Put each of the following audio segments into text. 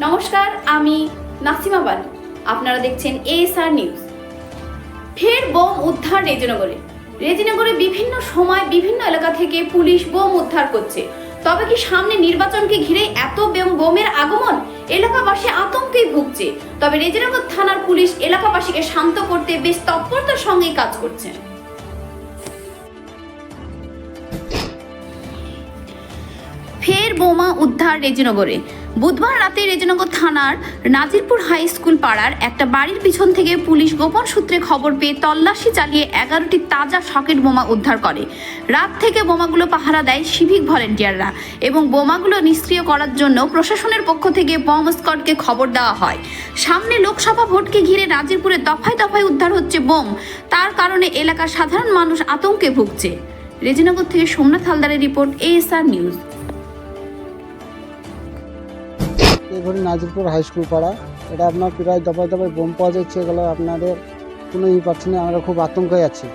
নমস্কার, আমি নাসিমা বানু। আপনারা দেখছেন এএসআর নিউজ ফের বোম উদ্ধার রেজিনগরে। রেজিনগরে বিভিন্ন সময় বিভিন্ন এলাকা থেকে পুলিশ বোম উদ্ধার করছে। তবে কি সামনে নির্বাচনকে ঘিরে এত বোম- বোমের আগমন? এলাকাবাসী আতঙ্কে ভুগছে। তবে রেজিনগর থানার পুলিশ এলাকাবাসীকে শান্ত করতে বেশ তৎপরতার সঙ্গে কাজ করছে ফের বোমা উদ্ধার রেজিনগরে। বুধবার রাতে রেজিনগর থানার নাজিরপুর হাই স্কুল পাড়ার একটা বাড়ির পিছন থেকে পুলিশ গোপন সূত্রে খবর পেয়ে তল্লাশি চালিয়ে এগারোটি তাজা সকেট বোমা উদ্ধার করে। রাত থেকে বোমাগুলো পাহারা দেয় সিভিক ভলেন্টিয়াররা এবং বোমাগুলো নিষ্ক্রিয় করার জন্য প্রশাসনের পক্ষ থেকে বম স্কোয়াডকে খবর দেওয়া হয়। সামনে লোকসভা ভোটকে ঘিরে নাজিরপুরে দফায় দফায় উদ্ধার হচ্ছে বোম। তার কারণে এলাকার সাধারণ মানুষ আতঙ্কে ভুগছে। রেজিনগর থেকে সোমনাথ হালদারের রিপোর্ট এএসআর নিউজ এগুলি নাজিরপুর হাই স্কুল পাড়া। এটা আপনার প্রায় দফায় দফায় বোম পাওয়া যাচ্ছে এগুলো আপনাদের কোনো ই পাচ্ছি না আমরা খুব আতঙ্কে আছি।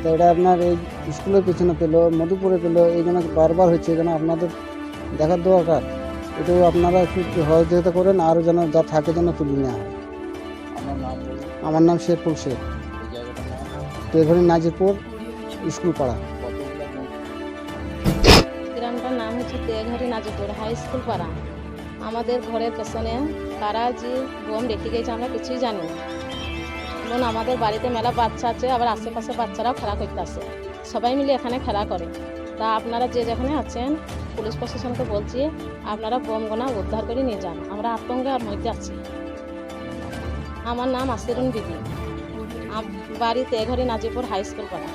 তো এটা আপনার এই স্কুলের পিছনে পেল মধুপুরে পেল এইখানে বারবার হচ্ছে এখানে আপনাদের দেখার দরকার। এটাও আপনারা একটু সহযোগিতা করেন আরও যেন যা থাকে যেন তুলে নেওয়া হয়। আমার নাম নাম শেখ। এই জায়গাটার তো এখানে নাজিরপুর স্কুল পাড়া। গ্রামটার নাম হচ্ছে তেঘারি নাজিপুর হাই স্কুল পাড়া। আমাদের ঘরের পেছনে কারা যে বোম রেখে গেছে, আমরা কিছুই জানি না। এবং আমাদের বাড়িতে মেলা বাচ্চা আছে, আবার আশেপাশে বাচ্চারাও খেলা করতে আসে। সবাই মিলে এখানে খেলা করে। তা আপনারা যে যেখানে আছেন, পুলিশ প্রশাসনকে বলছি, আপনারা বোম গোনা উদ্ধার করে নিয়ে যান। আমরা আতঙ্কে আর মধ্যে আছি আমার নাম আসিরুন আম- বাড়ি তেঘারি নাজিপুর হাই স্কুল পাড়া।